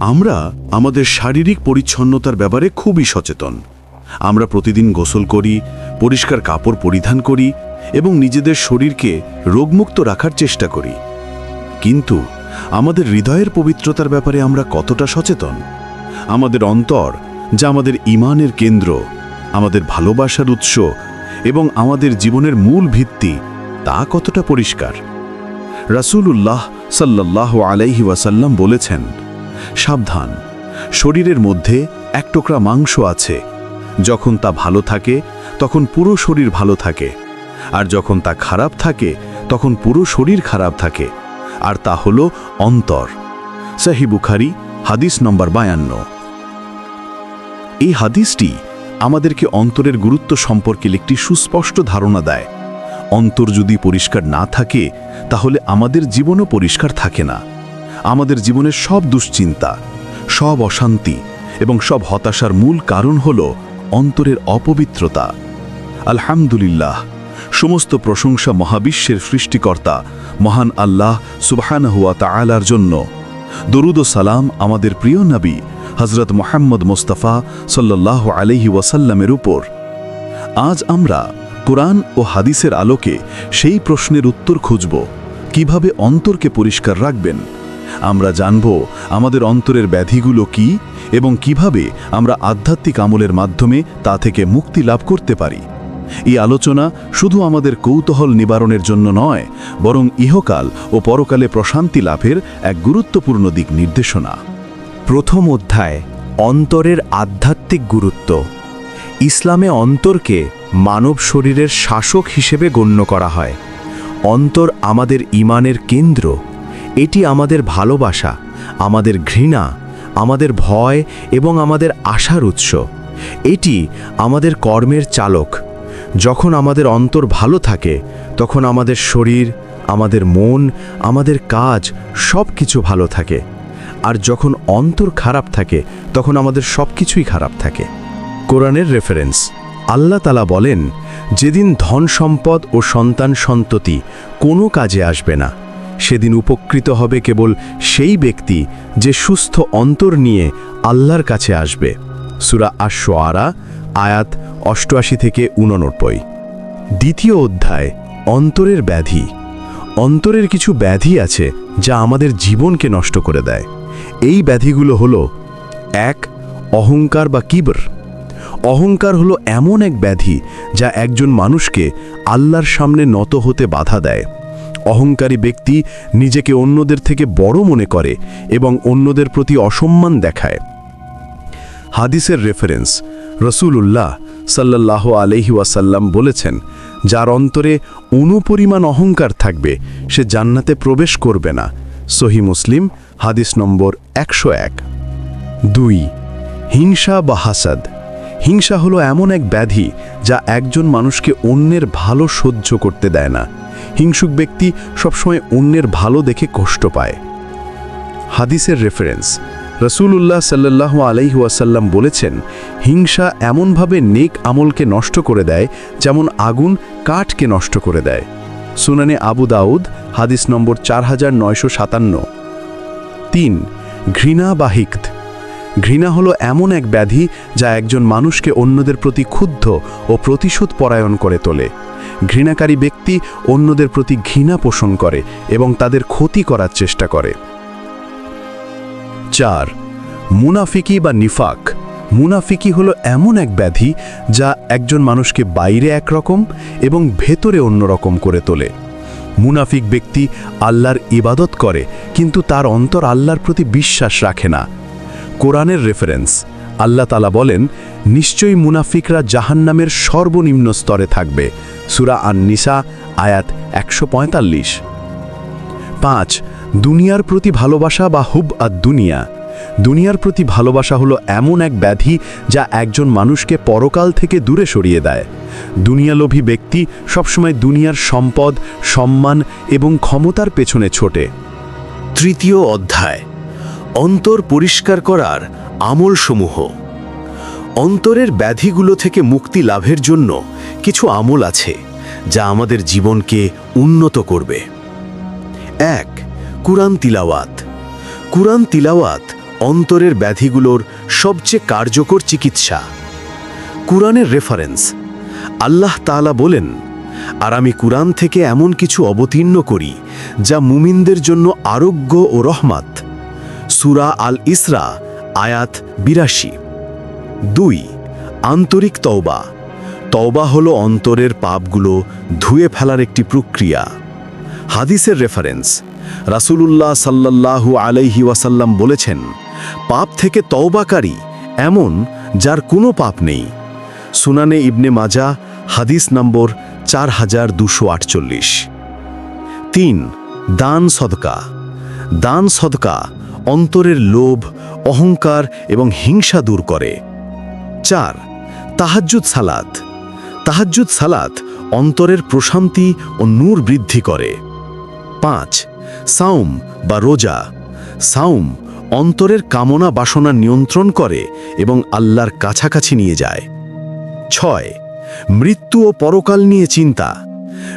আমরা আমাদের শারীরিক পরিচ্ছন্নতার ব্যাপারে খুবই সচেতন। আমরা প্রতিদিন গোসল করি, পরিষ্কার কাপড় পরিধান করি এবং নিজেদের শরীরকে রোগমুক্ত রাখার চেষ্টা করি। কিন্তু আমাদের হৃদয়ের পবিত্রতার ব্যাপারে আমরা কতটা সচেতন? আমাদের অন্তর যা আমাদের ইমানের কেন্দ্র, আমাদের ভালোবাসার উৎস এবং আমাদের জীবনের মূল ভিত্তি, তা কতটা পরিষ্কার? রাসুল উল্লাহ সাল্লাহ আলাইহি ওয়াসাল্লাম বলেছেন সাবধান। শরীরের মধ্যে এক টুকরা মাংস আছে। যখন তা ভালো থাকে, তখন পুরো শরীর ভালো থাকে। আর যখন তা খারাপ থাকে, তখন পুরো শরীর খারাপ থাকে। আর তা হল অন্তর। সাহি বুখারি, হাদিস নম্বর বায়ান্ন। এই হাদিসটি আমাদেরকে অন্তরের গুরুত্ব সম্পর্কে একটি সুস্পষ্ট ধারণা দেয়। অন্তর যদি পরিষ্কার না থাকে, তাহলে আমাদের জীবনও পরিষ্কার থাকে না। আমাদের জীবনের সব দুশ্চিন্তা, সব অশান্তি এবং সব হতাশার মূল কারণ হল অন্তরের অপবিত্রতা। আলহামদুলিল্লাহ, সমস্ত প্রশংসা মহাবিশ্বের সৃষ্টিকর্তা, মহান আল্লাহ সুবহানহুয়া তাআলার জন্য। দরুদ সালাম আমাদের প্রিয় নবী হজরত মোহাম্মদ মোস্তফা সাল্লাহ আলহি ওয়াসাল্লামের উপর। আজ আমরা কোরআন ও হাদিসের আলোকে সেই প্রশ্নের উত্তর খুঁজব, কীভাবে অন্তরকে পরিষ্কার রাখবেন। আমরা জানব আমাদের অন্তরের ব্যাধিগুলো কি এবং কীভাবে আমরা আধ্যাত্মিক আমলের মাধ্যমে তা থেকে মুক্তি লাভ করতে পারি। এই আলোচনা শুধু আমাদের কৌতূহল নিবারণের জন্য নয়, বরং ইহকাল ও পরকালে প্রশান্তি লাভের এক গুরুত্বপূর্ণ দিক নির্দেশনা। প্রথম অধ্যায়, অন্তরের আধ্যাত্মিক গুরুত্ব। ইসলামে অন্তরকে মানব শরীরের শাসক হিসেবে গণ্য করা হয়। অন্তর আমাদের ইমানের কেন্দ্র। এটি আমাদের ভালোবাসা, আমাদের ঘৃণা, আমাদের ভয় এবং আমাদের আশার উৎস। এটি আমাদের কর্মের চালক। যখন আমাদের অন্তর ভালো থাকে, তখন আমাদের শরীর, আমাদের মন, আমাদের কাজ সব কিছু ভালো থাকে। আর যখন অন্তর খারাপ থাকে, তখন আমাদের সব কিছুই খারাপ থাকে। কোরআনের রেফারেন্স আল্লাহ তালা বলেন, যেদিন ধন সম্পদ ও সন্তান সন্ততি কোনো কাজে আসবে না। সেদিন উপকৃত হবে কেবল সেই ব্যক্তি যে সুস্থ অন্তর নিয়ে আল্লাহর কাছে আসবে। সুরা আশোয়ারা আয়াত অষ্টআশি থেকে উননব্বই দ্বিতীয় অধ্যায়, অন্তরের ব্যাধি। অন্তরের কিছু ব্যাধি আছে যা আমাদের জীবনকে নষ্ট করে দেয়। এই ব্যাধিগুলো হলো, এক, অহংকার বা কিবর। অহংকার হলো এমন এক ব্যাধি যা একজন মানুষকে আল্লাহর সামনে নত হতে বাধা দেয়। অহংকারী ব্যক্তি নিজেকে অন্যদের থেকে বড় মনে করে এবং অন্যদের প্রতি অসম্মান দেখায়। হাদিসের রেফারেন্স রসুলুল্লাহ সাল্লাহ আলহি ওয়াসাল্লাম বলেছেন, যার অন্তরে অনুপরিমাণ অহংকার থাকবে, সে জান্নাতে প্রবেশ করবে না। সহি মুসলিম, হাদিস নম্বর একশো এক। দুই, হিংসা বা হাসাদ। হিংসা হলো এমন এক ব্যাধি যা একজন মানুষকে অন্যের ভালো সহ্য করতে দেয় না। হিংসুক ব্যক্তি সবসময় অন্যের ভালো দেখে কষ্ট পায়। হাদিসের রেফারেন্স রসুলুল্লাহ সাল্লাহ আলাইহুয়াসাল্লাম বলেছেন, হিংসা এমনভাবে নেক আমলকে নষ্ট করে দেয় যেমন আগুন কাঠকে নষ্ট করে দেয়। সুনানে আবু দাউদ, হাদিস নম্বর চার হাজার নয়শো সাতান্ন। তিন, ঘৃণা বা হিক্ত। ঘৃণা হলো এমন এক ব্যাধি যা একজন মানুষকে অন্যদের প্রতি ক্ষুব্ধ ও প্রতিশোধ পরায়ণ করে তোলে। ঘৃণাকারী ব্যক্তি অন্যদের প্রতি ঘৃণা পোষণ করে এবং তাদের ক্ষতি করার চেষ্টা করে। চার, মুনাফিকি বা নিফাক। মুনাফিকি হলো এমন এক ব্যাধি যা একজন মানুষকে বাইরে একরকম এবং ভেতরে অন্যরকম করে তোলে। মুনাফিক ব্যক্তি আল্লাহর ইবাদত করে, কিন্তু তার অন্তর আল্লাহর প্রতি বিশ্বাস রাখে না। কোরআনের রেফারেন্স আল্লাহ তালা বলেন, নিশ্চয়ই মুনাফিকরা জাহান্নামের সর্বনিম্ন স্তরে থাকবে। সুরা আন নিসা আয়াত একশো পঁয়তাল্লিশ। পাঁচ, দুনিয়ার প্রতি ভালোবাসা বা হুব আদ দুনিয়া দুনিয়ার প্রতি ভালোবাসা হলো এমন এক ব্যাধি যা একজন মানুষকে পরকাল থেকে দূরে সরিয়ে দেয়। দুনিয়ালোভী ব্যক্তি সবসময় দুনিয়ার সম্পদ, সম্মান এবং ক্ষমতার পেছনে ছোটে। তৃতীয় অধ্যায়, অন্তর পরিষ্কার করার আমলসমূহ। অন্তরের ব্যাধিগুলো থেকে মুক্তি লাভের জন্য কিছু আমল আছে, যা আমাদের জীবনকে উন্নত করবে। এক, কুরআন তিলাওয়াত। কুরআন তিলাওয়াত অন্তরের ব্যাধিগুলোর সবচেয়ে কার্যকর চিকিৎসা। কুরআনের রেফারেন্স আল্লাহ তাআলা বলেন, আর আমি কুরআন থেকে এমন কিছু অবতীর্ণ করি, যা মুমিনদের জন্য আরোগ্য ও রহমাত। সুরা আল ইসরা আয়াত বিরাশি। দুই, আন্তরিক তওবা। তওবা হলো অন্তরের পাপগুলো ধুয়ে ফেলার একটি প্রক্রিয়া। হাদিসের রেফারেন্স রাসূলুল্লাহ সাল্লাল্লাহু আলাইহি ওয়াসাল্লাম বলেছেন, পাপ থেকে তওবাকারী এমন যার কোনো পাপ নেই। সুনানে ইবনে মাজা, হাদিস নম্বর চার হাজার দুশো আটচল্লিশ। তিন, দান সদকা। দান সদকা অন্তরের লোভ, অহংকার এবং হিংসা দূর করে। চার, তাহাজ্জুদ সালাত। তাহাজ্জুদ সালাত অন্তরের প্রশান্তি ও নূর বৃদ্ধি করে। পাঁচ, সাউম বা রোজা। সাউম অন্তরের কামনা বাসনা নিয়ন্ত্রণ করে এবং আল্লাহর কাছাকাছি নিয়ে যায়। ছয়, মৃত্যু ও পরকাল নিয়ে চিন্তা।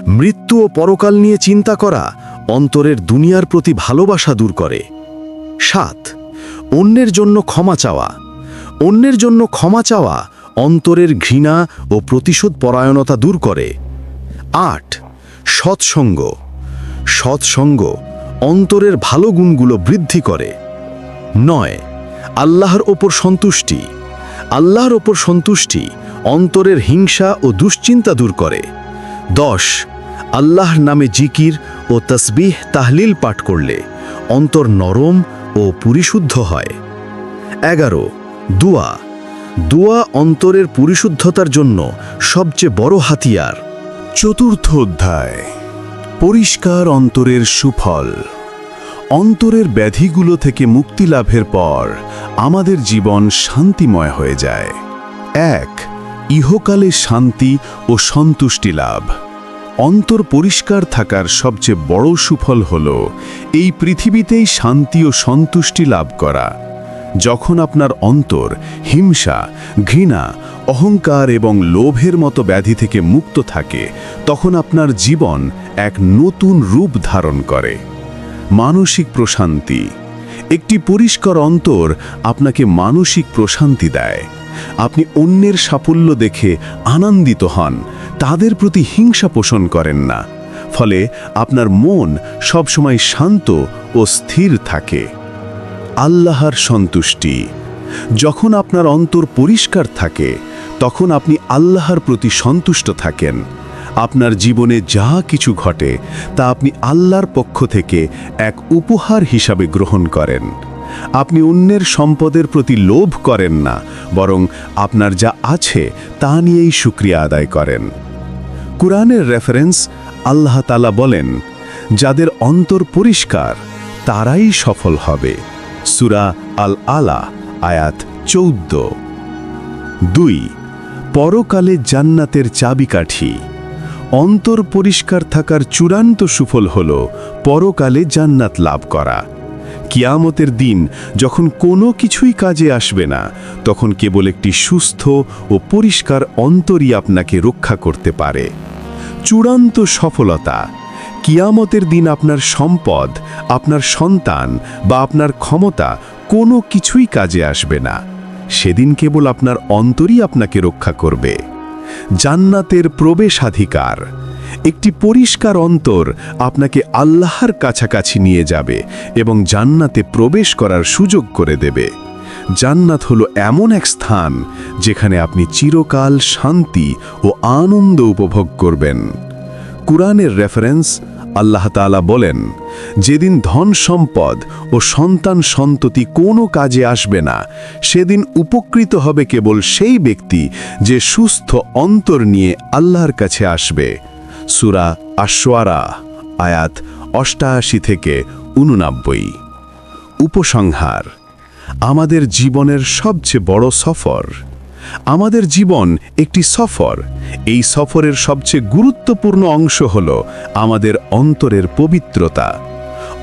মৃত্যু ও পরকাল নিয়ে চিন্তা করা অন্তরের দুনিয়ার প্রতি ভালোবাসা দূর করে। সাত, অন্যের জন্য ক্ষমা চাওয়া। অন্যের জন্য ক্ষমা চাওয়া অন্তরের ঘৃণা ও প্রতিশোধ পরায়ণতা দূর করে। আট, সৎসঙ্গ। সৎসঙ্গ অন্তরের ভালো গুণগুলো বৃদ্ধি করে। নয়, আল্লাহর ওপর সন্তুষ্টি। আল্লাহর ওপর সন্তুষ্টি অন্তরের হিংসা ও দুশ্চিন্তা দূর করে। দশ, আল্লাহর নামে জিকির ও তসবিহ তাহলিল পাঠ করলে অন্তর নরম ও পরিশুদ্ধ হয়। এগারো, দুয়া। দুয়া অন্তরের পরিশুদ্ধতার জন্য সবচেয়ে বড় হাতিয়ার। চতুর্থ অধ্যায়। পরিষ্কার অন্তরের সুফল। অন্তরের ব্যাধিগুলো থেকে মুক্তি লাভের পর আমাদের জীবন শান্তিময় হয়ে যায়। এক, ইহকালে শান্তি ও সন্তুষ্টি লাভ। অন্তর পরিষ্কার থাকার সবচেয়ে বড় সুফল হল এই পৃথিবীতেই শান্তি ও সন্তুষ্টি লাভ করা। যখন আপনার অন্তর হিংসা, ঘৃণা, অহংকার এবং লোভের মতো ব্যাধি থেকে মুক্ত থাকে, তখন আপনার জীবন এক নতুন রূপ ধারণ করে। মানসিক প্রশান্তি। একটি পরিষ্কার অন্তর আপনাকে মানসিক প্রশান্তি দেয়। আপনি অন্যের সাফল্য দেখে আনন্দিত হন তাদের প্রতি হিংসা পোষণ করেন না, ফলে আপনার মন সবসময় শান্ত ও স্থির থাকে। আল্লাহর সন্তুষ্টি। যখন আপনার অন্তর পরিষ্কার থাকে, তখন আপনি আল্লাহর প্রতি সন্তুষ্ট থাকেন। আপনার জীবনে যা কিছু ঘটে, তা আপনি আল্লাহর পক্ষ থেকে এক উপহার হিসাবে গ্রহণ করেন। আপনি অন্যের সম্পদের প্রতি লোভ করেন না, বরং আপনার যা আছে, তা নিয়েই শুক্রিয়া আদায় করেন। কুরআনের রেফারেন্স আল্লাহ তালা বলেন, যাদের অন্তর পরিষ্কার, তারাই সফল হবে। সুরা আল আলা আয়াত চৌদ্দ। দুই, পরকালে জান্নাতের চাবিকাঠি। অন্তর পরিষ্কার থাকার চূড়ান্ত সুফল হল পরকালে জান্নাত লাভ করা। কিয়ামতের দিন যখন কোনো কিছুই কাজে আসবে না, তখন কেবল একটি সুস্থ ও পরিষ্কার অন্তরই আপনাকে রক্ষা করতে পারে। চূড়ান্ত সফলতা। কিয়ামতের দিন আপনার সম্পদ, আপনার সন্তান বা আপনার ক্ষমতা কোনো কিছুই কাজে আসবে না। সেদিন কেবল আপনার অন্তরই আপনাকে রক্ষা করবে। জান্নাতের প্রবেশাধিকার, একটি পরিষ্কার অন্তর আপনাকে আল্লাহর কাছাকাছি নিয়ে যাবে এবং জান্নাতে প্রবেশ করার সুযোগ করে দেবে। জান্নাত হলো এমন এক স্থান যেখানে আপনি চিরকাল শান্তি ও আনন্দ উপভোগ করবেন। কুরআনের রেফারেন্স আল্লাহ তাআলা বলেন, যেদিন ধন সম্পদ ও সন্তান সন্ততি কোনো কাজে আসবে না, সেদিন উপকৃত হবে কেবল সেই ব্যক্তি যে সুস্থ অন্তর নিয়ে আল্লাহর কাছে আসবে। সুরা আশোয়ারা আয়াত অষ্টাশি থেকে উননব্বই উপসংহার আমাদের জীবনের সবচেয়ে বড় সফর। আমাদের জীবন একটি সফর। এই সফরের সবচেয়ে গুরুত্বপূর্ণ অংশ হল আমাদের অন্তরের পবিত্রতা।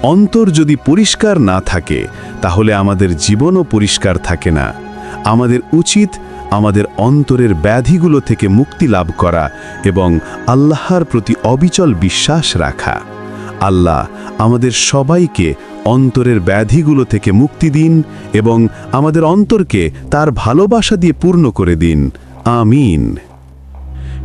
অন্তর যদি পরিষ্কার না থাকে, তাহলে আমাদের জীবনও পরিষ্কার থাকে না। আমাদের উচিত আমাদের অন্তরের ব্যাধিগুলো থেকে মুক্তি লাভ করা এবং আল্লাহর প্রতি অবিচল বিশ্বাস রাখা। আল্লাহ, আমাদের সবাইকে অন্তরের ব্যাধিগুলো থেকে মুক্তি দিন এবং আমাদের অন্তরকে তার ভালোবাসা দিয়ে পূর্ণ করে দিন। আমিন।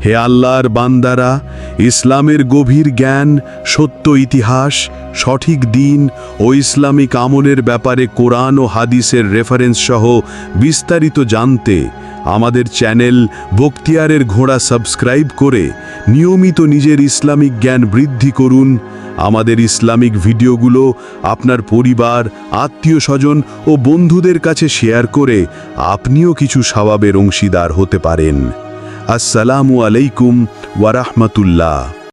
হে আল্লাহর বান্দারা, ইসলামের গভীর জ্ঞান, সত্য ইতিহাস, সঠিক দিন ও ইসলামিক আমলের ব্যাপারে কোরআন ও হাদিসের রেফারেন্স সহ বিস্তারিত জানতে আমাদের চ্যানেল বক্তিয়ারের ঘোড়া সাবস্ক্রাইব করে নিয়মিত নিজের ইসলামিক জ্ঞান বৃদ্ধি করুন। আমাদের ইসলামিক ভিডিওগুলো আপনার পরিবার, আত্মীয় স্বজন ও বন্ধুদের কাছে শেয়ার করে আপনিও কিছু স্বভাবের অংশীদার হতে পারেন। আসসালামু আলাইকুম ওয়ারাহমাতুল্লাহ